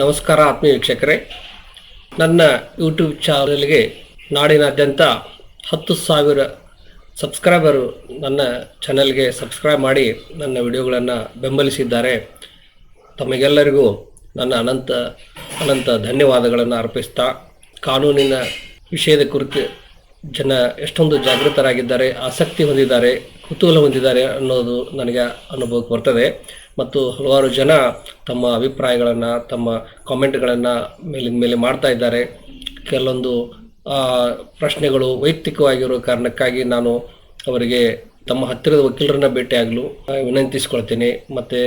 ನಮಸ್ಕಾರ ಆತ್ಮೀಯ ವೀಕ್ಷಕರೇ. ನನ್ನ ಯೂಟ್ಯೂಬ್ ಚಾನಲ್ಗೆ ನಾಡಿನಾದ್ಯಂತ ಹತ್ತು ಸಾವಿರ ಸಬ್ಸ್ಕ್ರೈಬರು ನನ್ನ ಚಾನಲ್ಗೆ ಸಬ್ಸ್ಕ್ರೈಬ್ ಮಾಡಿ ನನ್ನ ವಿಡಿಯೋಗಳನ್ನು ಬೆಂಬಲಿಸಿದ್ದಾರೆ. ತಮಗೆಲ್ಲರಿಗೂ ನನ್ನ ಅನಂತ ಅನಂತ ಧನ್ಯವಾದಗಳನ್ನು ಅರ್ಪಿಸ್ತಾ, ಕಾನೂನಿನ ವಿಷಯದ ಕುರಿತು ಜನ ಎಷ್ಟೊಂದು ಜಾಗೃತರಾಗಿದ್ದಾರೆ, ಆಸಕ್ತಿ ಹೊಂದಿದ್ದಾರೆ, ಕುತೂಹಲ ಹೊಂದಿದ್ದಾರೆ ಅನ್ನೋದು ನನಗೆ ಅನುಭವಕ್ಕೆ ಬರ್ತದೆ. ಮತ್ತು ಹಲವಾರು ಜನ ತಮ್ಮ ಅಭಿಪ್ರಾಯಗಳನ್ನು, ತಮ್ಮ ಕಾಮೆಂಟ್ಗಳನ್ನು ಮೇಲಿನ ಮೇಲೆ ಮಾಡ್ತಾ ಇದ್ದಾರೆ. ಕೆಲವೊಂದು ಪ್ರಶ್ನೆಗಳು ವೈಯಕ್ತಿಕವಾಗಿರೋ ಕಾರಣಕ್ಕಾಗಿ ನಾನು ಅವರಿಗೆ ತಮ್ಮ ಹತ್ತಿರದ ವಕೀಲರನ್ನ ಭೇಟಿಯಾಗಲು ವಿನಂತಿಸ್ಕೊಳ್ತೀನಿ. ಮತ್ತು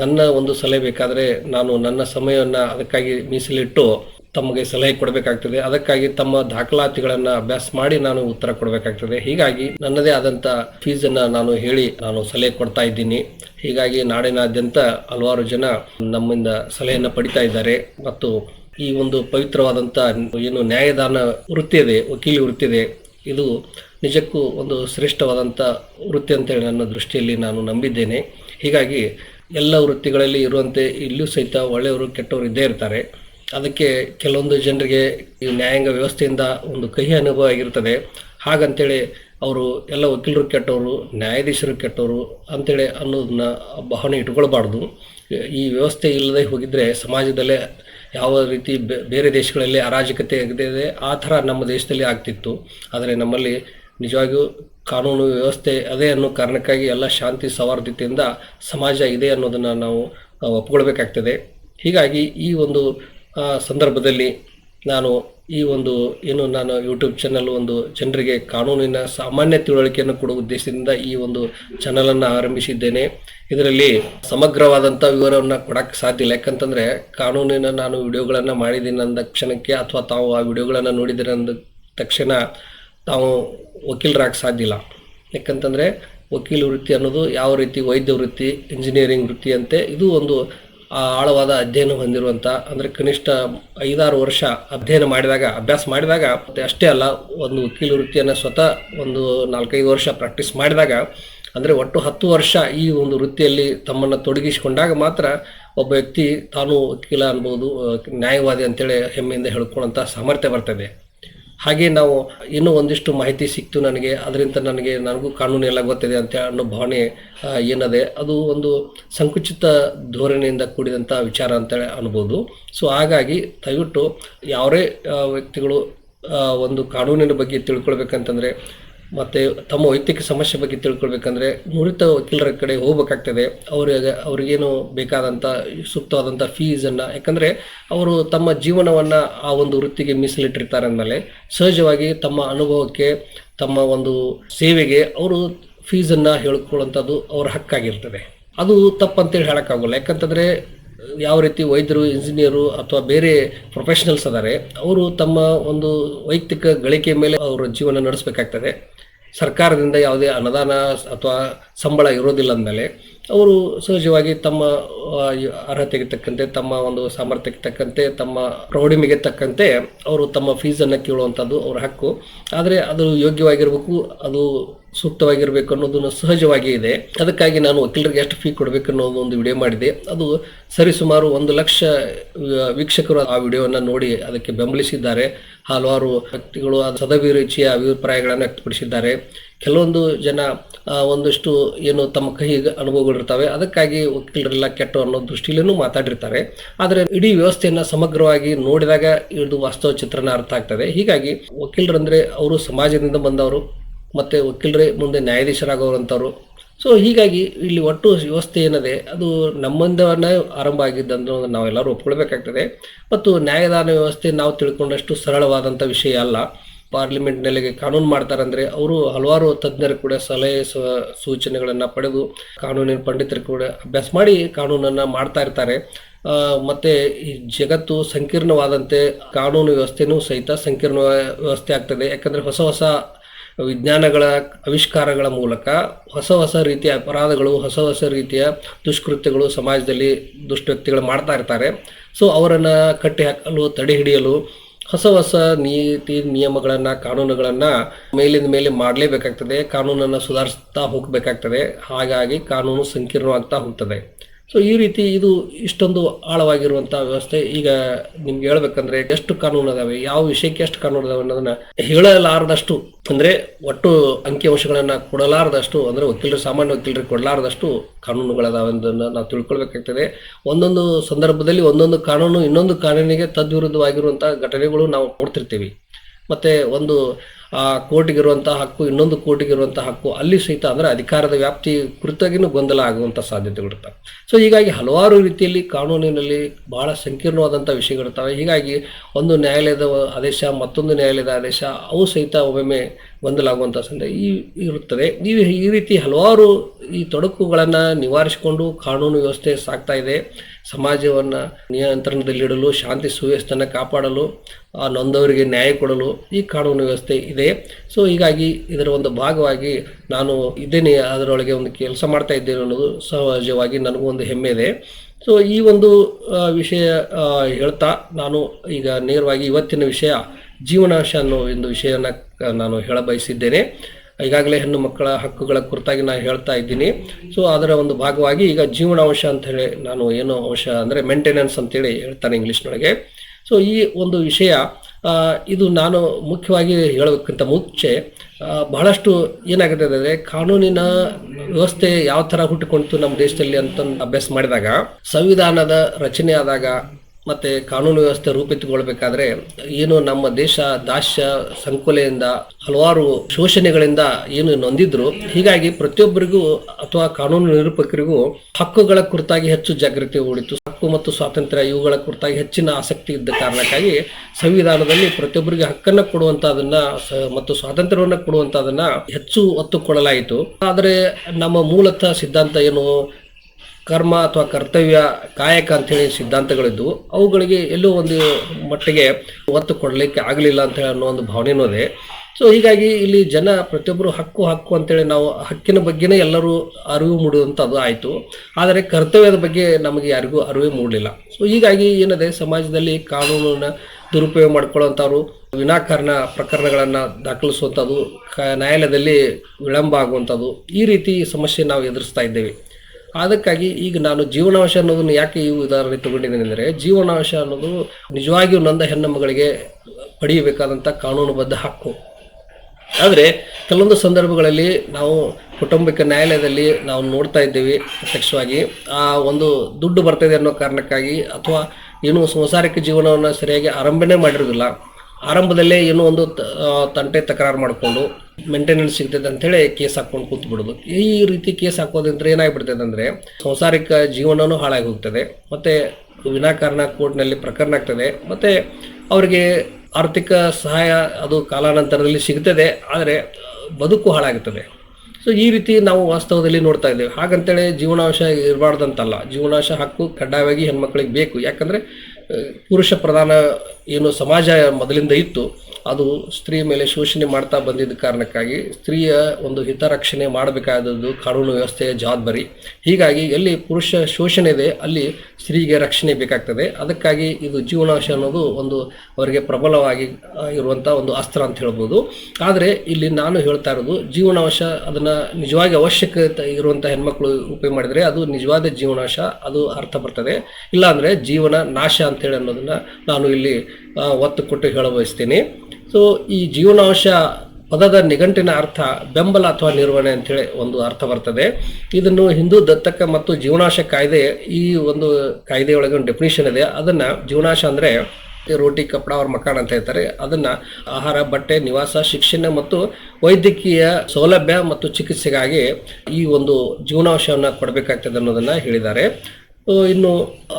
ನನ್ನ ಒಂದು ಸಲಹೆ ಬೇಕಾದರೆ ನಾನು ನನ್ನ ಸಮಯವನ್ನು ಅದಕ್ಕಾಗಿ ಮೀಸಲಿಟ್ಟು ತಮಗೆ ಸಲಹೆ ಕೊಡಬೇಕಾಗ್ತದೆ. ಅದಕ್ಕಾಗಿ ತಮ್ಮ ದಾಖಲಾತಿಗಳನ್ನು ಅಭ್ಯಾಸ ಮಾಡಿ ನಾನು ಉತ್ತರ ಕೊಡಬೇಕಾಗ್ತದೆ. ಹೀಗಾಗಿ ನನ್ನದೇ ಆದಂತ ಫೀಸ್ ಅನ್ನ ನಾನು ಹೇಳಿ ನಾನು ಸಲಹೆ ಕೊಡ್ತಾ ಇದ್ದೀನಿ. ಹೀಗಾಗಿ ನಾಡಿನಾದ್ಯಂತ ಹಲವಾರು ಜನ ನಮ್ಮಿಂದ ಸಲಹೆಯನ್ನು ಪಡಿತಾ ಇದ್ದಾರೆ. ಮತ್ತು ಈ ಒಂದು ಪವಿತ್ರವಾದಂಥ ಏನು ನ್ಯಾಯದಾನ ವೃತ್ತಿ ಇದೆ, ವಕೀಲಿ ವೃತ್ತಿ ಇದೆ, ಇದು ನಿಜಕ್ಕೂ ಒಂದು ಶ್ರೇಷ್ಠವಾದಂಥ ವೃತ್ತಿ ಅಂತೇಳಿ ನನ್ನ ದೃಷ್ಟಿಯಲ್ಲಿ ನಾನು ನಂಬಿದ್ದೇನೆ. ಹೀಗಾಗಿ ಎಲ್ಲ ವೃತ್ತಿಗಳಲ್ಲಿ ಇರುವಂತೆ ಇಲ್ಲೂ ಸಹಿತ ಒಳ್ಳೆಯವರು ಕೆಟ್ಟವರು ಇದ್ದೇ ಇರ್ತಾರೆ. ಅದಕ್ಕೆ ಕೆಲವೊಂದು ಜನರಿಗೆ ಈ ನ್ಯಾಯಾಂಗ ವ್ಯವಸ್ಥೆಯಿಂದ ಒಂದು ಕಹಿ ಅನುಭವ ಆಗಿರ್ತದೆ ಹಾಗಂತೇಳಿ ಅವರು ಎಲ್ಲ ವಕೀಲರು ಕೆಟ್ಟವರು, ನ್ಯಾಯಾಧೀಶರು ಕೆಟ್ಟವರು ಅಂತೇಳಿ ಅನ್ನೋದನ್ನ ಭಾವನೆ ಇಟ್ಕೊಳ್ಬಾರ್ದು ಈ ವ್ಯವಸ್ಥೆ ಇಲ್ಲದೆ ಹೋಗಿದ್ರೆ ಸಮಾಜದಲ್ಲೇ ಯಾವ ರೀತಿ ಬೇರೆ ದೇಶಗಳಲ್ಲಿ ಅರಾಜಕತೆ ಆಗಿದೆ ಆ ಥರ ನಮ್ಮ ದೇಶದಲ್ಲಿ ಆಗ್ತಿತ್ತು. ಆದರೆ ನಮ್ಮಲ್ಲಿ ನಿಜವಾಗಿಯೂ ಕಾನೂನು ವ್ಯವಸ್ಥೆ ಅದೇ ಅನ್ನೋ ಕಾರಣಕ್ಕಾಗಿ ಎಲ್ಲ ಶಾಂತಿ ಸೌಹಾರ್ದತೆಯಿಂದ ಸಮಾಜ ಇದೆ ಅನ್ನೋದನ್ನು ನಾವು ಒಪ್ಕೊಳ್ಬೇಕಾಗ್ತದೆ. ಹೀಗಾಗಿ ಈ ಒಂದು ಸಂದರ್ಭದಲ್ಲಿ ನಾನು ಈ ಒಂದು ಏನು ನಾನು ಯೂಟ್ಯೂಬ್ ಚಾನಲ್ ಒಂದು ಜನರಿಗೆ ಕಾನೂನಿನ ಸಾಮಾನ್ಯ ತಿಳುವಳಿಕೆಯನ್ನು ಕೊಡುವ ಉದ್ದೇಶದಿಂದ ಈ ಒಂದು ಚಾನಲನ್ನು ಆರಂಭಿಸಿದ್ದೇನೆ. ಇದರಲ್ಲಿ ಸಮಗ್ರವಾದಂಥ ವಿವರವನ್ನು ಕೊಡಕ್ಕೆ ಸಾಧ್ಯ ಇಲ್ಲ. ಯಾಕಂತಂದರೆ ಕಾನೂನಿನ ನಾನು ವಿಡಿಯೋಗಳನ್ನು ಮಾಡಿದ್ದೀನಿ ಅಂದ ಕ್ಷಣಕ್ಕೆ ಅಥವಾ ತಾವು ಆ ವಿಡಿಯೋಗಳನ್ನು ನೋಡಿದರೆ ಅಂದ ತಕ್ಷಣ ತಾವು ವಕೀಲರಾಗಕ್ಕೆ ಸಾಧ್ಯ ಇಲ್ಲ. ಯಾಕಂತಂದರೆ ವಕೀಲ ವೃತ್ತಿ ಅನ್ನೋದು ಯಾವ ರೀತಿ ವೈದ್ಯ ವೃತ್ತಿ ಇಂಜಿನಿಯರಿಂಗ್ ವೃತ್ತಿ ಅಂತೆ ಇದು ಒಂದು ಆ ಆಳವಾದ ಅಧ್ಯಯನ ಹೊಂದಿರುವಂಥ ಅಂದರೆ ಕನಿಷ್ಠ ಐದಾರು ವರ್ಷ ಅಧ್ಯಯನ ಮಾಡಿದಾಗ, ಅಭ್ಯಾಸ ಮಾಡಿದಾಗ, ಮತ್ತೆ ಅಷ್ಟೇ ಅಲ್ಲ, ಒಂದು ವಕೀಲ ವೃತ್ತಿಯನ್ನು ಸ್ವತಃ ಒಂದು ನಾಲ್ಕೈದು ವರ್ಷ ಪ್ರಾಕ್ಟೀಸ್ ಮಾಡಿದಾಗ, ಅಂದರೆ ಒಟ್ಟು ಹತ್ತು ವರ್ಷ ಈ ಒಂದು ವೃತ್ತಿಯಲ್ಲಿ ತಮ್ಮನ್ನು ತೊಡಗಿಸಿಕೊಂಡಾಗ ಮಾತ್ರ ಒಬ್ಬ ವ್ಯಕ್ತಿ ತಾನು ವಕೀಲ ಅನ್ಬೋದು, ನ್ಯಾಯವಾದಿ ಅಂತೇಳಿ ಹೆಮ್ಮೆಯಿಂದ ಹೇಳ್ಕೊಳ್ಳೋಂಥ ಸಾಮರ್ಥ್ಯ ಬರ್ತದೆ. ಹಾಗೆ ನಾವು ಇನ್ನೂ ಒಂದಿಷ್ಟು ಮಾಹಿತಿ ಸಿಕ್ತು ನನಗೆ, ಅದರಿಂದ ನನಗೆ ನನಗೂ ಕಾನೂನು ಎಲ್ಲ ಗೊತ್ತಿದೆ ಅಂತ ಅನ್ನೋ ಭಾವನೆ ಏನದೆ, ಅದು ಒಂದು ಸಂಕುಚಿತ ಧೋರಣೆಯಿಂದ ಕೂಡಿದಂಥ ವಿಚಾರ ಅಂತೇಳಿ ಅನ್ಬೋದು. ಸೊ ಹಾಗಾಗಿ ದಯವಿಟ್ಟು ಯಾವೇ ವ್ಯಕ್ತಿಗಳು ಒಂದು ಕಾನೂನಿನ ಬಗ್ಗೆ ತಿಳ್ಕೊಳ್ಬೇಕಂತಂದರೆ ಮತ್ತು ತಮ್ಮ ವೈಯಕ್ತಿಕ ಸಮಸ್ಯೆ ಬಗ್ಗೆ ತಿಳ್ಕೊಳ್ಬೇಕಂದ್ರೆ ನುರಿತ ವಕೀಲರ ಕಡೆ ಹೋಗ್ಬೇಕಾಗ್ತದೆ. ಅವರಿಗೆ ಅವರಿಗೇನು ಬೇಕಾದಂಥ ಸೂಕ್ತವಾದಂಥ ಫೀಸನ್ನು ಯಾಕಂದರೆ ಅವರು ತಮ್ಮ ಜೀವನವನ್ನು ಆ ಒಂದು ವೃತ್ತಿಗೆ ಮೀಸಲಿಟ್ಟಿರ್ತಾರೆ ಅಂದಮೇಲೆ ಸಹಜವಾಗಿ ತಮ್ಮ ಅನುಭವಕ್ಕೆ, ತಮ್ಮ ಒಂದು ಸೇವೆಗೆ ಅವರು ಫೀಸನ್ನು ಹೇಳ್ಕೊಳ್ಳೋಂಥದ್ದು ಅವರ ಹಕ್ಕಾಗಿರ್ತದೆ. ಅದು ತಪ್ಪಂತೇಳಿ ಹೇಳೋಕ್ಕಾಗಲ್ಲ. ಯಾಕಂತಂದರೆ ಯಾವ ರೀತಿ ವೈದ್ಯರು, ಇಂಜಿನಿಯರು ಅಥವಾ ಬೇರೆ ಪ್ರೊಫೆಷನಲ್ಸ್ ಅದಾರೆ, ಅವರು ತಮ್ಮ ಒಂದು ವೈಯಕ್ತಿಕ ಗಳಿಕೆ ಮೇಲೆ ಅವರ ಜೀವನ ನಡೆಸಬೇಕಾಗ್ತದೆ. ಸರ್ಕಾರದಿಂದ ಯಾವುದೇ ಅನುದಾನ ಅಥವಾ ಸಂಬಳ ಇರೋದಿಲ್ಲ ಅಂದಮೇಲೆ ಅವರು ಸಹಜವಾಗಿ ತಮ್ಮ ಅರ್ಹತೆಗೆ ತಕ್ಕಂತೆ ತಮ್ಮ ಒಂದು ಸಾಮರ್ಥ್ಯಕ್ಕೆ ತಕ್ಕಂತೆ ತಮ್ಮ ಪ್ರೌಢಿಮೆಗೆ ತಕ್ಕಂತೆ ಅವರು ತಮ್ಮ ಫೀಸನ್ನು ಕೇಳುವಂಥದ್ದು ಅವರ ಹಕ್ಕು. ಆದರೆ ಅದು ಯೋಗ್ಯವಾಗಿರಬೇಕು, ಅದು ಸೂಕ್ತವಾಗಿರಬೇಕು ಅನ್ನೋದನ್ನು ಸಹಜವಾಗಿ ಇದೆ. ಅದಕ್ಕಾಗಿ ನಾನು ವಕೀಲರಿಗೆ ಎಷ್ಟು ಫೀ ಕೊಡಬೇಕು ಅನ್ನೋದು ಒಂದು ವಿಡಿಯೋ ಮಾಡಿದೆ. ಅದು ಸರಿಸುಮಾರು ಒಂದು ಲಕ್ಷ ವೀಕ್ಷಕರು ಆ ವಿಡಿಯೋವನ್ನು ನೋಡಿ ಅದಕ್ಕೆ ಬೆಂಬಲಿಸಿದ್ದಾರೆ. ಹಲವಾರು ವ್ಯಕ್ತಿಗಳು ಸದಭಿರುಚಿಯ ಅಭಿಪ್ರಾಯಗಳನ್ನು ವ್ಯಕ್ತಪಡಿಸಿದ್ದಾರೆ. ಕೆಲವೊಂದು ಜನ ಒಂದಷ್ಟು ಏನು ತಮ್ಮ ಕೈ ಅನುಭವಗಳಿರ್ತವೆ ಅದಕ್ಕಾಗಿ ವಕೀಲರೆಲ್ಲ ಕೆಟ್ಟ ಅನ್ನೋ ದೃಷ್ಟಿಯಲ್ಲೂ ಮಾತಾಡಿರ್ತಾರೆ. ಆದರೆ ಇಡೀ ವ್ಯವಸ್ಥೆಯನ್ನು ಸಮಗ್ರವಾಗಿ ನೋಡಿದಾಗ ಇದು ವಾಸ್ತವ ಚಿತ್ರಣ ಅರ್ಥ ಆಗ್ತದೆ. ಹೀಗಾಗಿ ವಕೀಲರಂದ್ರೆ ಅವರು ಸಮಾಜದಿಂದ ಬಂದವರು. ಮತ್ತು ವಕೀಲರೇ ಮುಂದೆ ನ್ಯಾಯಾಧೀಶರಾಗೋರಂಥವ್ರು. ಸೊ ಹೀಗಾಗಿ ಇಲ್ಲಿ ಒಟ್ಟು ವ್ಯವಸ್ಥೆ ಏನಿದೆ, ಅದು ನಮ್ಮಿಂದನೇ ಆರಂಭ ಆಗಿದ್ದಂದ್ರೆ ನಾವೆಲ್ಲರೂ ಒಪ್ಕೊಳ್ಬೇಕಾಗ್ತದೆ. ಮತ್ತು ನ್ಯಾಯದಾನ ವ್ಯವಸ್ಥೆ ನಾವು ತಿಳ್ಕೊಂಡಷ್ಟು ಸರಳವಾದಂಥ ವಿಷಯ ಅಲ್ಲ. ಪಾರ್ಲಿಮೆಂಟ್ನಲ್ಲಿ ಕಾನೂನು ಮಾಡ್ತಾರಂದ್ರೆ ಅವರು ಹಲವಾರು ತಜ್ಞರು ಕೂಡ ಸಲಹೆ ಸೂಚನೆಗಳನ್ನು ಪಡೆದು ಕಾನೂನಿನ ಪಂಡಿತರು ಕೂಡ ಅಭ್ಯಾಸ ಮಾಡಿ ಕಾನೂನನ್ನು ಮಾಡ್ತಾ ಇರ್ತಾರೆ. ಮತ್ತೆ ಈ ಜಗತ್ತು ಸಂಕೀರ್ಣವಾದಂತೆ ಕಾನೂನು ವ್ಯವಸ್ಥೆನೂ ಸಹಿತ ಸಂಕೀರ್ಣ ವ್ಯವಸ್ಥೆ ಆಗ್ತದೆ. ಯಾಕಂದರೆ ಹೊಸ ಹೊಸ ವಿಜ್ಞಾನಗಳ ಆವಿಷ್ಕಾರಗಳ ಮೂಲಕ ಹೊಸ ಹೊಸ ರೀತಿಯ ಅಪರಾಧಗಳು, ಹೊಸ ಹೊಸ ರೀತಿಯ ದುಷ್ಕೃತ್ಯಗಳು ಸಮಾಜದಲ್ಲಿ ದುಷ್ಟ ವ್ಯಕ್ತಿಗಳು ಮಾಡ್ತಾ ಇರ್ತಾರೆ. ಸೊ ಅವರನ್ನು ಕಟ್ಟಿ ಹಾಕಲು, ತಡೆ ಹಿಡಿಯಲು ಹೊಸ ಹೊಸ ನೀತಿ ನಿಯಮಗಳನ್ನು, ಕಾನೂನುಗಳನ್ನು ಮೇಲಿಂದ ಮೇಲೆ ಮಾಡಲೇಬೇಕಾಗ್ತದೆ. ಕಾನೂನನ್ನು ಸುಧಾರಿಸ್ತಾ ಹೋಗಬೇಕಾಗ್ತದೆ. ಹಾಗಾಗಿ ಕಾನೂನು ಸಂಕೀರ್ಣವಾಗ್ತಾ ಹೋಗ್ತದೆ. ಸೊ ಈ ರೀತಿ ಇದು ಇಷ್ಟೊಂದು ಆಳವಾಗಿರುವಂಥ ವ್ಯವಸ್ಥೆ ಈಗ ನಿಮ್ಗೆ ಹೇಳ್ಬೇಕಂದ್ರೆ ಎಷ್ಟು ಕಾನೂನು ಅದಾವೆ, ಯಾವ ವಿಷಯಕ್ಕೆ ಎಷ್ಟು ಕಾನೂನು ಅದಾವೆ ಅನ್ನೋದನ್ನ ಹೇಳಲಾರದಷ್ಟು, ಅಂದ್ರೆ ಒಟ್ಟು ಅಂಕಿಅಂಶಗಳನ್ನ ಕೊಡಲಾರದಷ್ಟು, ಅಂದ್ರೆ ವಕೀಲರು, ಸಾಮಾನ್ಯ ವಕೀಲರಿಗೆ ಕೊಡಲಾರದಷ್ಟು ಕಾನೂನುಗಳದಾವೆ ಅನ್ನೋದನ್ನ ನಾವು ತಿಳ್ಕೊಳ್ಬೇಕಾಗ್ತದೆ. ಒಂದೊಂದು ಸಂದರ್ಭದಲ್ಲಿ ಒಂದೊಂದು ಕಾನೂನು ಇನ್ನೊಂದು ಕಾನೂನಿಗೆ ತದ್ವಿರುದ್ಧವಾಗಿರುವಂತಹ ಘಟನೆಗಳು ನಾವು ನೋಡ್ತಿರ್ತೀವಿ. ಮತ್ತೆ ಒಂದು ಆ ಕೋರ್ಟ್ಗಿರುವಂತಹ ಹಕ್ಕು, ಇನ್ನೊಂದು ಕೋರ್ಟ್ಗಿರುವಂತಹ ಹಕ್ಕು, ಅಲ್ಲಿ ಸಹಿತ ಅಂದ್ರೆ ಅಧಿಕಾರದ ವ್ಯಾಪ್ತಿ ಕುರಿತಾಗಿನೂ ಗೊಂದಲ ಆಗುವಂಥ ಸಾಧ್ಯತೆಗಳಿರ್ತವೆ. ಸೊ ಹೀಗಾಗಿ ಹಲವಾರು ರೀತಿಯಲ್ಲಿ ಕಾನೂನಿನಲ್ಲಿ ಬಹಳ ಸಂಕೀರ್ಣವಾದಂಥ ವಿಷಯಗಳಿರ್ತವೆ. ಹೀಗಾಗಿ ಒಂದು ನ್ಯಾಯಾಲಯದ ಆದೇಶ, ಮತ್ತೊಂದು ನ್ಯಾಯಾಲಯದ ಆದೇಶ, ಅವು ಸಹಿತ ಒಮ್ಮೊಮ್ಮೆ ಗೊಂದಲ ಆಗುವಂಥ ಸಂದರ್ಭ ಈ ಇರುತ್ತದೆ. ಈ ಈ ರೀತಿ ಹಲವಾರು ಈ ತೊಡಕುಗಳನ್ನು ನಿವಾರಿಸಿಕೊಂಡು ಕಾನೂನು ವ್ಯವಸ್ಥೆ ಸಾಗ್ತಾ ಇದೆ. ಸಮಾಜವನ್ನು ನಿಯಂತ್ರಣದಲ್ಲಿಡಲು, ಶಾಂತಿ ಸುವ್ಯವಸ್ಥೆಯನ್ನು ಕಾಪಾಡಲು, ಆ ನೊಂದವರಿಗೆ ನ್ಯಾಯ ಕೊಡಲು ಈ ಕಾನೂನು ವ್ಯವಸ್ಥೆ ಇದೆ. ಸೊ ಹೀಗಾಗಿ ಇದರ ಒಂದು ಭಾಗವಾಗಿ ನಾನು ಇದ್ದೇನೆ, ಅದರೊಳಗೆ ಒಂದು ಕೆಲಸ ಮಾಡ್ತಾ ಇದ್ದೇನೆ ಅನ್ನೋದು ಸಹಜವಾಗಿ ನನಗೂ ಒಂದು ಹೆಮ್ಮೆ ಇದೆ. ಸೊ ಈ ಒಂದು ವಿಷಯ ಹೇಳ್ತಾ ನಾನು ಈಗ ನೇರವಾಗಿ ಇವತ್ತಿನ ವಿಷಯ, ಜೀವನಾಂಶ ಅನ್ನೋ ಒಂದು ವಿಷಯನ ನಾನು ಹೇಳ ಬಯಸಿದ್ದೇನೆ ಈಗಾಗಲೇ ಹೆಣ್ಣು ಮಕ್ಕಳ ಹಕ್ಕುಗಳ ಕುರಿತಾಗಿ ನಾನು ಹೇಳ್ತಾ ಇದ್ದೀನಿ. ಸೊ ಅದರ ಒಂದು ಭಾಗವಾಗಿ ಈಗ ಜೀವನಾಂಶ ಅಂತ ಹೇಳಿ ನಾನು ಏನು ಅಂಶ ಅಂದರೆ ಮೇಂಟೆನೆನ್ಸ್ ಅಂತೇಳಿ ಹೇಳ್ತಾನೆ ಇಂಗ್ಲೀಷ್ನೊಳಗೆ. ಸೊ ಈ ಒಂದು ವಿಷಯ ಇದು ನಾನು ಮುಖ್ಯವಾಗಿ ಹೇಳೋದಕ್ಕಿಂತ ಮುಂಚೆ ಬಹಳಷ್ಟು ಏನಾಗುತ್ತೆ ಅಂದರೆ ಕಾನೂನಿನ ವ್ಯವಸ್ಥೆ ಯಾವ ಥರ ಹುಟ್ಟಿಕೊಂಡಿತು ನಮ್ಮ ದೇಶದಲ್ಲಿ ಅಂತ ಅಭ್ಯಾಸ ಮಾಡಿದಾಗ, ಸಂವಿಧಾನದ ರಚನೆ ಆದಾಗ ಮತ್ತೆ ಕಾನೂನು ವ್ಯವಸ್ಥೆ ರೂಪಿತಗೊಳ್ಬೇಕಾದ್ರೆ ಏನು ನಮ್ಮ ದೇಶ ದಾಸ್ಯ ಸಂಕೋಲೆಯಿಂದ ಹಲವಾರು ಶೋಷಣೆಗಳಿಂದ ಏನು ನೊಂದಿದ್ರು, ಹೀಗಾಗಿ ಪ್ರತಿಯೊಬ್ಬರಿಗೂ ಅಥವಾ ಕಾನೂನು ನಿರೂಪಕರಿಗೂ ಹಕ್ಕುಗಳ ಕುರಿತಾಗಿ ಹೆಚ್ಚು ಜಾಗೃತಿ ಮೂಡಿತು ಹಕ್ಕು ಮತ್ತು ಸ್ವಾತಂತ್ರ್ಯ ಇವುಗಳ ಕುರಿತಾಗಿ ಹೆಚ್ಚಿನ ಆಸಕ್ತಿ ಇದ್ದ ಕಾರಣಕ್ಕಾಗಿ ಸಂವಿಧಾನದಲ್ಲಿ ಪ್ರತಿಯೊಬ್ಬರಿಗೆ ಹಕ್ಕನ್ನು ಕೊಡುವಂತಹದನ್ನ ಮತ್ತು ಸ್ವಾತಂತ್ರ್ಯವನ್ನು ಕೊಡುವಂತಹದನ್ನ ಹೆಚ್ಚು ಒತ್ತು ಕೊಡಲಾಯಿತು ಆದರೆ ನಮ್ಮ ಮೂಲತಃ ಸಿದ್ಧಾಂತ ಏನು? ಕರ್ಮ ಅಥವಾ ಕರ್ತವ್ಯ ಕಾಯಕ ಅಂತೇಳಿ ಸಿದ್ಧಾಂತಗಳಿದ್ದವು ಅವುಗಳಿಗೆ ಎಲ್ಲೋ ಒಂದು ಮಟ್ಟಿಗೆ ಒತ್ತು ಕೊಡಲಿಕ್ಕೆ ಆಗಲಿಲ್ಲ ಅಂತ ಹೇಳಿ ಅನ್ನೋ ಒಂದು ಭಾವನೆನೂ ಇದೆ. ಸೊ ಹೀಗಾಗಿ ಇಲ್ಲಿ ಜನ ಪ್ರತಿಯೊಬ್ಬರು ಹಕ್ಕು ಹಕ್ಕು ಅಂತೇಳಿ ನಾವು ಹಕ್ಕಿನ ಬಗ್ಗೆನೇ ಎಲ್ಲರೂ ಅರಿವು ಮೂಡುವಂಥದ್ದು ಆಯಿತು. ಆದರೆ ಕರ್ತವ್ಯದ ಬಗ್ಗೆ ನಮಗೆ ಯಾರಿಗೂ ಅರಿವು ಮೂಡಲಿಲ್ಲ. ಸೊ ಹೀಗಾಗಿ ಏನಿದೆ, ಸಮಾಜದಲ್ಲಿ ಕಾನೂನನ್ನ ದುರುಪಯೋಗ ಮಾಡ್ಕೊಳ್ಳೋಂಥವ್ರು ವಿನಾಕಾರಣ ಪ್ರಕರಣಗಳನ್ನು ದಾಖಲಿಸುವಂಥದ್ದು ನ್ಯಾಯಾಲಯದಲ್ಲಿ ವಿಳಂಬ ಆಗುವಂಥದ್ದು, ಈ ರೀತಿ ಸಮಸ್ಯೆ ನಾವು ಎದುರಿಸ್ತಾ ಇದ್ದೇವೆ. ಅದಕ್ಕಾಗಿ ಈಗ ನಾನು ಜೀವನಾಂಶ ಅನ್ನೋದನ್ನು ಯಾಕೆ ಈ ಉದಾಹರಣೆ ತಗೊಂಡಿದ್ದೇನೆ ಅಂದರೆ ಜೀವನಾಂಶ ಅನ್ನೋದು ನಿಜವಾಗಿಯೂ ನೊಂದ ಹೆಣ್ಣು ಮಗಳಿಗೆ ಪಡೆಯಬೇಕಾದಂಥ ಕಾನೂನುಬದ್ಧ ಹಕ್ಕು. ಆದರೆ ಕೆಲವೊಂದು ಸಂದರ್ಭಗಳಲ್ಲಿ ನಾವು ಕುಟುಂಬಿಕ ನ್ಯಾಯಾಲಯದಲ್ಲಿ ನಾವು ನೋಡ್ತಾ ಇದ್ದೇವೆ ಪ್ರತ್ಯಕ್ಷವಾಗಿ. ಆ ಒಂದು ದುಡ್ಡು ಬರ್ತದೆ ಅನ್ನೋ ಕಾರಣಕ್ಕಾಗಿ ಅಥವಾ ಏನು ಸಂಸಾರಿಕ ಜೀವನವನ್ನು ಸರಿಯಾಗಿ ಆರಂಭನೇ ಮಾಡಿರೋದಿಲ್ಲ ಆರಂಭದಲ್ಲೇ ಏನೋ ಒಂದು ತಂಟೆ ತಕರಾರು ಮಾಡಿಕೊಂಡು ಮೇಂಟೆನೆನ್ಸ್ ಸಿಗ್ತದೆ ಅಂತೇಳಿ ಕೇಸ್ ಹಾಕ್ಕೊಂಡು ಕೂತ್ ಬಿಡೋದು ಈ ರೀತಿ ಕೇಸ್ ಹಾಕೋದ್ರಿಂದ ಏನಾಗ್ಬಿಡ್ತದೆ ಅಂದರೆ ಸಂಸಾರಿಕ ಜೀವನವೂ ಹಾಳಾಗಿ ಹೋಗ್ತದೆ. ಮತ್ತು ವಿನಾಕಾರಣ ಕೋರ್ಟ್ನಲ್ಲಿ ಪ್ರಕರಣ ಆಗ್ತದೆ. ಮತ್ತು ಅವರಿಗೆ ಆರ್ಥಿಕ ಸಹಾಯ ಅದು ಕಾಲಾನಂತರದಲ್ಲಿ ಸಿಗ್ತದೆ, ಆದರೆ ಬದುಕು ಹಾಳಾಗುತ್ತದೆ ಸೊ ಈ ರೀತಿ ನಾವು ವಾಸ್ತವದಲ್ಲಿ ನೋಡ್ತಾ ಇದ್ದೇವೆ. ಹಾಗಂತೇಳಿ ಜೀವನಾಂಶ ಇರಬಾರ್ದಂತಲ್ಲ. ಜೀವನಾಂಶ ಹಕ್ಕು ಕಡ್ಡಾಯವಾಗಿ ಹೆಣ್ಮಕ್ಳಿಗೆ ಬೇಕು. ಯಾಕಂದರೆ ಪುರುಷ ಪ್ರಧಾನ ಏನು ಸಮಾಜ ಮೊದಲಿಂದ ಇತ್ತು, ಅದು ಸ್ತ್ರೀಯ ಮೇಲೆ ಶೋಷಣೆ ಮಾಡ್ತಾ ಬಂದಿದ್ದ ಕಾರಣಕ್ಕಾಗಿ ಸ್ತ್ರೀಯ ಒಂದು ಹಿತರಕ್ಷಣೆ ಮಾಡಬೇಕಾದದ್ದು ಕಾನೂನು ವ್ಯವಸ್ಥೆಯ ಜವಾಬ್ದಾರಿ. ಹೀಗಾಗಿ ಎಲ್ಲಿ ಪುರುಷ ಶೋಷಣೆ ಇದೆ, ಅಲ್ಲಿ ಸ್ತ್ರೀಗೆ ರಕ್ಷಣೆ ಬೇಕಾಗ್ತದೆ. ಅದಕ್ಕಾಗಿ ಇದು ಜೀವನಾಂಶ ಅನ್ನೋದು ಒಂದು ಅವರಿಗೆ ಪ್ರಬಲವಾಗಿ ಇರುವಂಥ ಒಂದು ಅಸ್ತ್ರ ಅಂತ ಹೇಳ್ಬೋದು. ಆದರೆ ಇಲ್ಲಿ ನಾನು ಹೇಳ್ತಾ ಇರೋದು, ಜೀವನಾಂಶ ಅದನ್ನು ನಿಜವಾಗಿ ಅವಶ್ಯಕತೆ ಇರುವಂಥ ಹೆಣ್ಮಕ್ಳು ಉಪಯೋಗ ಮಾಡಿದರೆ ಅದು ನಿಜವಾದ ಜೀವನಾಂಶ, ಅದು ಅರ್ಥ ಬರ್ತದೆ. ಇಲ್ಲಾಂದರೆ ಜೀವನ ನಾಶ ಅಂತೇಳಿ ಅನ್ನೋದನ್ನು ನಾನು ಇಲ್ಲಿ ಒತ್ತು ಕೊಟ್ಟು ಹೇಳ ಬಯಸ್ತೀನಿ. ಸೊ ಈ ಜೀವನಾಂಶ ಪದದ ನಿಘಂಟಿನ ಅರ್ಥ ಬೆಂಬಲ ಅಥವಾ ನಿರ್ವಹಣೆ ಅಂತೇಳಿ ಒಂದು ಅರ್ಥ ಬರ್ತದೆ. ಇದನ್ನು ಹಿಂದೂ ದತ್ತಕ ಮತ್ತು ಜೀವನಾಶ ಕಾಯ್ದೆ, ಈ ಒಂದು ಕಾಯ್ದೆಯೊಳಗೆ ಒಂದು ಡೆಫಿನಿಷನ್ ಇದೆ. ಅದನ್ನು ಜೀವನಾಶ ಅಂದರೆ ರೋಟಿ, ಕಪ್ಪಡ, ಅವ್ರ ಮಕಾಣ ಅಂತ ಹೇಳ್ತಾರೆ. ಅದನ್ನ ಆಹಾರ, ಬಟ್ಟೆ, ನಿವಾಸ, ಶಿಕ್ಷಣ ಮತ್ತು ವೈದ್ಯಕೀಯ ಸೌಲಭ್ಯ ಮತ್ತು ಚಿಕಿತ್ಸೆಗಾಗಿ ಈ ಒಂದು ಜೀವನಾಂಶವನ್ನು ಕೊಡಬೇಕಾಗ್ತದೆ ಅನ್ನೋದನ್ನ ಹೇಳಿದ್ದಾರೆ. ಇನ್ನು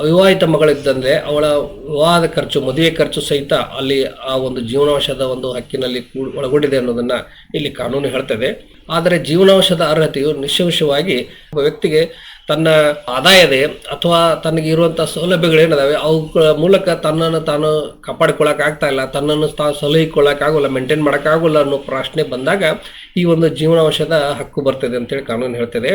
ವಿವಾಹಿತ ಮಗಳಿದ್ದಂದ್ರೆ ಅವಳ ವಿವಾಹದ ಖರ್ಚು, ಮದುವೆ ಖರ್ಚು ಸಹಿತ ಅಲ್ಲಿ ಆ ಒಂದು ಜೀವನಾಂಶದ ಒಂದು ಹಕ್ಕಿನಲ್ಲಿ ಒಳಗೊಂಡಿದೆ ಅನ್ನೋದನ್ನ ಇಲ್ಲಿ ಕಾನೂನು ಹೇಳ್ತದೆ. ಆದರೆ ಜೀವನಾಂಶದ ಅರ್ಹತೆಯು ನಿಸ್ಸಂಶಯವಾಗಿ ಒಬ್ಬ ವ್ಯಕ್ತಿಗೆ ತನ್ನ ಆದಾಯ ಇದೆ ಅಥವಾ ತನಗೆ ಇರುವಂಥ ಸೌಲಭ್ಯಗಳೇನಿದಾವೆ, ಅವುಗಳ ಮೂಲಕ ತನ್ನನ್ನು ತಾನು ಕಾಪಾಡಿಕೊಳ್ಳಕ್ ಆಗ್ತಾ ಇಲ್ಲ, ತನ್ನನ್ನು ತಾನು ಸಲಹಿಕೊಳ್ಳೋಕ್ಕಾಗೋಲ್ಲ ಮೇಂಟೈನ್ ಮಾಡೋಕ್ಕಾಗೋಲ್ಲ ಅನ್ನೋ ಪ್ರಶ್ನೆ ಬಂದಾಗ ಈ ಒಂದು ಜೀವನಾಂಶದ ಹಕ್ಕು ಬರ್ತದೆ ಅಂತೇಳಿ ಕಾನೂನು ಹೇಳ್ತದೆ.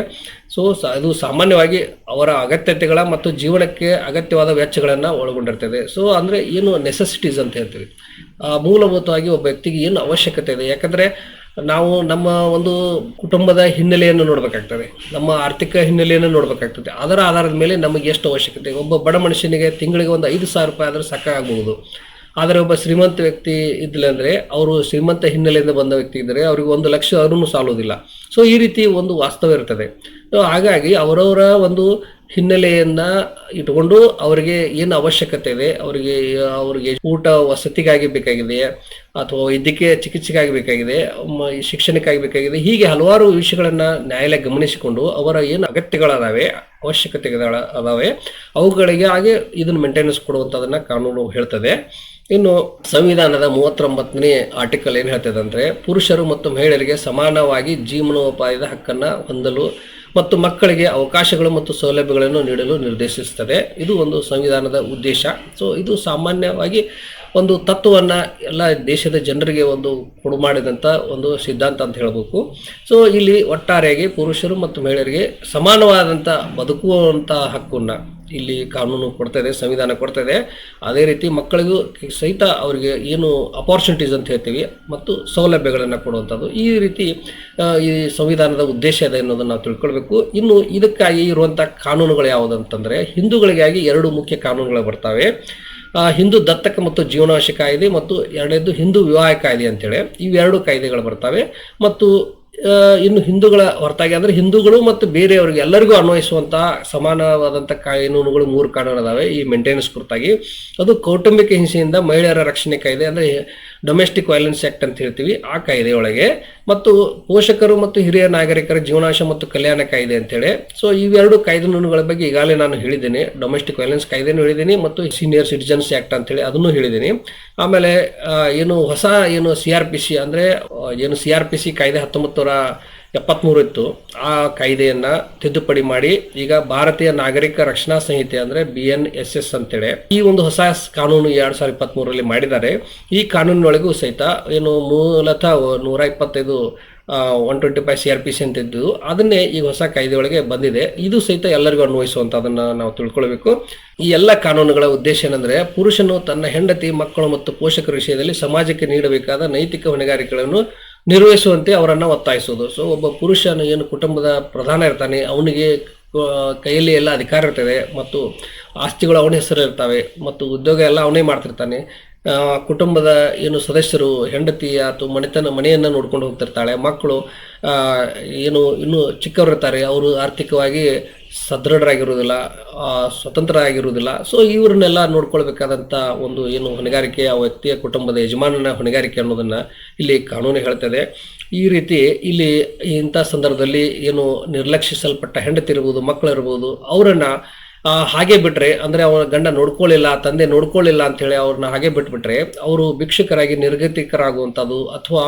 ಸೊ, ಅದು ಸಾಮಾನ್ಯವಾಗಿ ಅವರ ಅಗತ್ಯತೆಗಳ ಮತ್ತು ಜೀವನಕ್ಕೆ ಅಗತ್ಯವಾದ ವೆಚ್ಚಗಳನ್ನು ಒಳಗೊಂಡಿರ್ತದೆ. ಸೊ ಅಂದರೆ ಏನು ನೆಸೆಸಿಟೀಸ್ ಅಂತ ಹೇಳ್ತೀವಿ. ಮೂಲಭೂತವಾಗಿ ಒಬ್ಬ ವ್ಯಕ್ತಿಗೆ ಏನು ಅವಶ್ಯಕತೆ ಇದೆ? ಯಾಕಂದರೆ ನಾವು ನಮ್ಮ ಒಂದು ಕುಟುಂಬದ ಹಿನ್ನೆಲೆಯನ್ನು ನೋಡಬೇಕಾಗ್ತದೆ. ನಮ್ಮ ಆರ್ಥಿಕ ಹಿನ್ನೆಲೆಯನ್ನು ನೋಡಬೇಕಾಗ್ತದೆ. ಅದರ ಆಧಾರದ ಮೇಲೆ ನಮಗೆ ಎಷ್ಟು ಅವಶ್ಯಕತೆ? ಒಬ್ಬ ಬಡ ಮನುಷ್ಯನಿಗೆ ತಿಂಗಳಿಗೆ ಒಂದು ಐದು ಸಾವಿರ ರೂಪಾಯಿ ಆದರೆ ಸಾಕಾಗಬಹುದು ಆದರೆ ಒಬ್ಬ ಶ್ರೀಮಂತ ವ್ಯಕ್ತಿ ಇದ್ದಿಲ್ಲ ಅಂದರೆ ಅವರು ಶ್ರೀಮಂತ ಹಿನ್ನೆಲೆಯಿಂದ ಬಂದ ವ್ಯಕ್ತಿ ಇದ್ದರೆ ಅವ್ರಿಗೆ ಒಂದು ಲಕ್ಷ ಅವರೂ ಸಾಲೋದಿಲ್ಲ. ಸೊ ಈ ರೀತಿ ಒಂದು ವಾಸ್ತವ ಇರ್ತದೆ. ಸೊ ಹಾಗಾಗಿ ಅವರವರ ಒಂದು ಹಿನ್ನೆಲೆಯನ್ನ ಇಟ್ಕೊಂಡು ಅವರಿಗೆ ಏನು ಅವಶ್ಯಕತೆ ಇದೆ, ಅವರಿಗೆ ಅವರಿಗೆ ಊಟ ವಸತಿಗಾಗಿ ಬೇಕಾಗಿದೆ, ಅಥವಾ ವೈದ್ಯಕೀಯ ಚಿಕಿತ್ಸೆಗಾಗಿ ಬೇಕಾಗಿದೆ ಶಿಕ್ಷಣಕ್ಕಾಗಿ ಬೇಕಾಗಿದೆ, ಹೀಗೆ ಹಲವಾರು ವಿಷಯಗಳನ್ನು ನ್ಯಾಯಾಲಯ ಗಮನಿಸಿಕೊಂಡು ಅವರ ಏನು ಅಗತ್ಯಗಳದಾವೆ ಅವಶ್ಯಕತೆಗಳ ಅದಾವೆ, ಅವುಗಳಿಗೆ ಹಾಗೆ ಇದನ್ನು ಮೇಂಟೆನೆನ್ಸ್ ಕೊಡುವಂಥದ್ದನ್ನು ಕಾನೂನು ಹೇಳ್ತದೆ. ಇನ್ನು ಸಂವಿಧಾನದ ಮೂವತ್ತೊಂಬತ್ತನೇ ಆರ್ಟಿಕಲ್ ಏನು ಹೇಳ್ತದೆ ಅಂದರೆ, ಪುರುಷರು ಮತ್ತು ಮಹಿಳೆಯರಿಗೆ ಸಮಾನವಾಗಿ ಜೀವನೋಪಾಯದ ಹಕ್ಕನ್ನು ಹೊಂದಲು ಮತ್ತು ಮಕ್ಕಳಿಗೆ ಅವಕಾಶಗಳು ಮತ್ತು ಸೌಲಭ್ಯಗಳನ್ನು ನೀಡಲು ನಿರ್ದೇಶಿಸುತ್ತದೆ. ಇದು ಒಂದು ಸಂವಿಧಾನದ ಉದ್ದೇಶ. ಸೊ ಇದು ಸಾಮಾನ್ಯವಾಗಿ ಒಂದು ತತ್ವವನ್ನು ಎಲ್ಲ ದೇಶದ ಜನರಿಗೆ ಒಂದು ಕೊಡು ಮಾಡಿದಂಥ ಒಂದು ಸಿದ್ಧಾಂತ ಅಂತ ಹೇಳಬೇಕು. ಸೊ ಇಲ್ಲಿ ಒಟ್ಟಾರೆಯಾಗಿ ಪುರುಷರು ಮತ್ತು ಮಹಿಳೆಯರಿಗೆ ಸಮಾನವಾದಂಥ ಬದುಕುವಂಥ ಹಕ್ಕನ್ನು ಇಲ್ಲಿ ಕಾನೂನು ಕೊಡ್ತದೆ ಸಂವಿಧಾನ ಕೊಡ್ತದೆ ಅದೇ ರೀತಿ ಮಕ್ಕಳಿಗೂ ಸಹಿತ ಅವರಿಗೆ ಏನು ಅಪಾರ್ಚುನಿಟೀಸ್ ಅಂತ ಹೇಳ್ತೀವಿ ಮತ್ತು ಸೌಲಭ್ಯಗಳನ್ನು ಕೊಡುವಂಥದ್ದು. ಈ ರೀತಿ ಈ ಸಂವಿಧಾನದ ಉದ್ದೇಶ ಇದೆ ಅನ್ನೋದನ್ನು ನಾವು ತಿಳ್ಕೊಳ್ಬೇಕು. ಇನ್ನು ಇದಕ್ಕಾಗಿ ಇರುವಂಥ ಕಾನೂನುಗಳು ಯಾವುದಂತಂದರೆ, ಹಿಂದೂಗಳಿಗಾಗಿ ಎರಡು ಮುಖ್ಯ ಕಾನೂನುಗಳು ಬರ್ತವೆ. ಹಿಂದೂ ದತ್ತಕ ಮತ್ತು ಜೀವನಾವಶ್ಯ ಕಾಯ್ದೆ ಮತ್ತು ಎರಡನೇದು ಹಿಂದೂ ವಿವಾಹ ಕಾಯ್ದೆ ಅಂತೇಳಿ. ಇವೆರಡು ಕಾಯ್ದೆಗಳು ಬರ್ತವೆ. ಮತ್ತು ಇನ್ನು ಹಿಂದೂಗಳ ಹೊರತಾಗಿ ಅಂದ್ರೆ ಹಿಂದೂಗಳು ಮತ್ತು ಬೇರೆಯವರಿಗೆ ಎಲ್ಲರಿಗೂ ಅನ್ವಯಿಸುವಂತಹ ಸಮಾನವಾದಂತ ಕಾನೂನುಗಳು ಮೂರು ಕಾನೂನು ಅದಾವೆ ಈ ಮೇಂಟೆನೆನ್ಸ್ ಕುರಿತಾಗಿ. ಅದು ಕೌಟುಂಬಿಕ ಹಿಂಸೆಯಿಂದ ಮಹಿಳೆಯರ ರಕ್ಷಣೆ ಕಾಯ್ದೆ ಅಂದ್ರೆ ಡೊಮೆಸ್ಟಿಕ್ ವೈಲೆನ್ಸ್ ಆಕ್ಟ್ ಅಂತ ಹೇಳ್ತೀವಿ. ಆ ಕಾಯ್ದೆಯೊಳಗೆ ಮತ್ತು ಪೋಷಕರು ಮತ್ತು ಹಿರಿಯ ನಾಗರಿಕರ ಜೀವನಾಶ ಮತ್ತು ಕಲ್ಯಾಣ ಕಾಯ್ದೆ ಅಂತೇಳಿ. ಸೊ ಇವೆರಡು ಕಾಯ್ದೆಗಳ ಬಗ್ಗೆ ಈಗಾಗಲೇ ನಾನು ಹೇಳಿದ್ದೇನೆ. ಡೊಮೆಸ್ಟಿಕ್ ವೈಲೆನ್ಸ್ ಕಾಯ್ದೆನೂ ಹೇಳಿದ್ದೀನಿ ಮತ್ತು ಸೀನಿಯರ್ ಸಿಟಿಜನ್ಸ್ ಆ್ಯಕ್ಟ್ ಅಂತೇಳಿ ಅದನ್ನು ಹೇಳಿದ್ದೀನಿ. ಆಮೇಲೆ ಏನು ಹೊಸ, ಏನು ಸಿ ಆರ್ ಪಿ ಸಿ ಅಂದರೆ ಏನು ಸಿ ಆರ್ ಪಿ ಸಿ ಕಾಯ್ದೆ ಹತ್ತೊಂಬತ್ತು ನೂರ ಎಪ್ಪತ್ತ್ಮೂರು ಇತ್ತು. ಆ ಕಾಯ್ದೆಯನ್ನು ತಿದ್ದುಪಡಿ ಮಾಡಿ ಈಗ ಭಾರತೀಯ ನಾಗರಿಕ ರಕ್ಷಣಾ ಸಂಹಿತೆ ಅಂದ್ರೆ ಬಿ ಎನ್ ಎಸ್ ಎಸ್ ಅಂತೇಳಿ. ಈ ಒಂದು ಹೊಸ ಕಾನೂನು ಎರಡು ಸಾವಿರದ ಇಪ್ಪತ್ತ್ಮೂರರಲ್ಲಿ ಮಾಡಿದ್ದಾರೆ. ಈ ಕಾನೂನಿನೊಳಗೂ ಸಹಿತ ಏನು ಮೂಲತಃ ನೂರ ಇಪ್ಪತ್ತೈದು one twenty five C R P C ಅಂತಿದ್ದು ಅದನ್ನೇ ಈ ಹೊಸ ಕಾಯ್ದೆ ಒಳಗೆ ಬಂದಿದೆ. ಇದು ಸಹಿತ ಎಲ್ಲರಿಗೂ ಅನ್ವಯಿಸುವಂಥದ್ದನ್ನು ನಾವು ತಿಳ್ಕೊಳ್ಬೇಕು. ಈ ಎಲ್ಲ ಕಾನೂನುಗಳ ಉದ್ದೇಶ ಏನಂದ್ರೆ, ಪುರುಷನು ತನ್ನ ಹೆಂಡತಿ, ಮಕ್ಕಳು ಮತ್ತು ಪೋಷಕರ ವಿಷಯದಲ್ಲಿ ಸಮಾಜಕ್ಕೆ ನೀಡಬೇಕಾದ ನೈತಿಕ ಹೊಣೆಗಾರಿಕೆಗಳನ್ನು ನಿರ್ವಹಿಸುವಂತೆ ಅವರನ್ನು ಒತ್ತಾಯಿಸೋದು. ಸೊ ಒಬ್ಬ ಪುರುಷನು ಏನು ಕುಟುಂಬದ ಪ್ರಧಾನ ಇರ್ತಾನೆ, ಅವನಿಗೆ ಕೈಯಲ್ಲಿ ಎಲ್ಲ ಅಧಿಕಾರ ಇರ್ತದೆ ಮತ್ತು ಆಸ್ತಿಗಳು ಅವನ ಹೆಸರು ಇರ್ತವೆ ಮತ್ತು ಉದ್ಯೋಗ ಎಲ್ಲ ಅವನೇ ಮಾಡ್ತಿರ್ತಾನೆ. ಕುಟುಂಬದ ಏನು ಸದಸ್ಯರು, ಹೆಂಡತಿ ಅಥವಾ ಮನೆತನ, ಮನೆಯನ್ನು ನೋಡ್ಕೊಂಡು ಹೋಗ್ತಿರ್ತಾಳೆ. ಮಕ್ಕಳು ಏನು, ಇನ್ನೂ ಚಿಕ್ಕವರಿರ್ತಾರೆ, ಅವರು ಆರ್ಥಿಕವಾಗಿ ಸದೃಢರಾಗಿರುವುದಿಲ್ಲ ಸ್ವತಂತ್ರ ಆಗಿರುವುದಿಲ್ಲ ಸೊ ಇವ್ರನ್ನೆಲ್ಲ ನೋಡ್ಕೊಳ್ಬೇಕಾದಂಥ ಒಂದು ಏನು ಹೊಣೆಗಾರಿಕೆ, ಆ ವ್ಯಕ್ತಿಯ ಕುಟುಂಬದ ಯಜಮಾನನ ಹೊಣೆಗಾರಿಕೆ ಅನ್ನೋದನ್ನ ಇಲ್ಲಿ ಕಾನೂನು ಹೇಳ್ತದೆ. ಈ ರೀತಿ ಇಲ್ಲಿ ಇಂಥ ಸಂದರ್ಭದಲ್ಲಿ ಏನು ನಿರ್ಲಕ್ಷಿಸಲ್ಪಟ್ಟ ಹೆಂಡತಿ ಇರ್ಬೋದು ಮಕ್ಕಳಿರ್ಬೋದು ಅವರನ್ನ ಹಾಗೆ ಬಿಟ್ರೆ, ಅಂದ್ರೆ ಅವನ ಗಂಡ ನೋಡ್ಕೊಳ್ಳಿಲ್ಲ ತಂದೆ ನೋಡ್ಕೊಳ್ಳಿಲ್ಲ ಅಂತ ಹೇಳಿ ಅವ್ರನ್ನ ಹಾಗೆ ಬಿಟ್ಬಿಟ್ರೆ, ಅವರು ಭಿಕ್ಷುಕರಾಗಿ ನಿರ್ಗತಿಕರಾಗುವಂಥದ್ದು ಅಥವಾ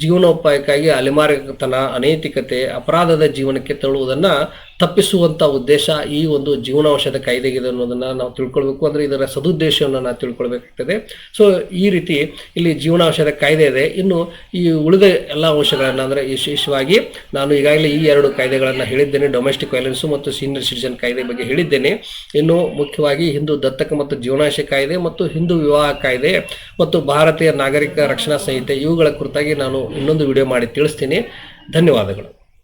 ಜೀವನೋಪಾಯಕ್ಕಾಗಿ ಅಲೆಮಾರಿತನ, ಅನೈತಿಕತೆ, ಅಪರಾಧದ ಜೀವನಕ್ಕೆ ತಳ್ಳುವುದನ್ನು ತಪ್ಪಿಸುವಂಥ ಉದ್ದೇಶ ಈ ಒಂದು ಜೀವನಾಂಶದ ಕಾಯ್ದೆಗಿದೆ ಅನ್ನೋದನ್ನು ನಾವು ತಿಳ್ಕೊಳ್ಬೇಕು. ಅಂದರೆ ಇದರ ಸದುದ್ದೇಶವನ್ನು ನಾವು ತಿಳ್ಕೊಳ್ಬೇಕಾಗ್ತದೆ. ಸೊ ಈ ರೀತಿ ಇಲ್ಲಿ ಜೀವನಾಂಶದ ಕಾಯ್ದೆ ಇದೆ. ಇನ್ನು ಈ ಉಳಿದ ಎಲ್ಲ ಅಂಶಗಳನ್ನ ಅಂದರೆ ವಿಶೇಷವಾಗಿ ನಾನು ಈಗಾಗಲೇ ಈ ಎರಡು ಕಾಯ್ದೆಗಳನ್ನು ಹೇಳಿದ್ದೇನೆ. ಡೊಮೆಸ್ಟಿಕ್ ವೈಲೆನ್ಸು ಮತ್ತು ಸೀನಿಯರ್ ಸಿಟಿಜನ್ ಕಾಯ್ದೆ ಬಗ್ಗೆ ಹೇಳಿದ್ದೇನೆ. ಇನ್ನು ಮುಖ್ಯವಾಗಿ ಹಿಂದೂ ದತ್ತಕ ಮತ್ತು ಜೀವನಾಂಶ ಕಾಯ್ದೆ ಮತ್ತು ಹಿಂದೂ ವಿವಾಹ ಕಾಯ್ದೆ ಮತ್ತು ಭಾರತೀಯ ನಾಗರಿಕ ರಕ್ಷಣಾ ಸಂಹಿತೆ ಇವುಗಳ ಕುರಿತಾಗಿ ನಾನು ಇನ್ನೊಂದು ವಿಡಿಯೋ ಮಾಡಿ ತಿಳಿಸ್ತೀನಿ. ಧನ್ಯವಾದಗಳು.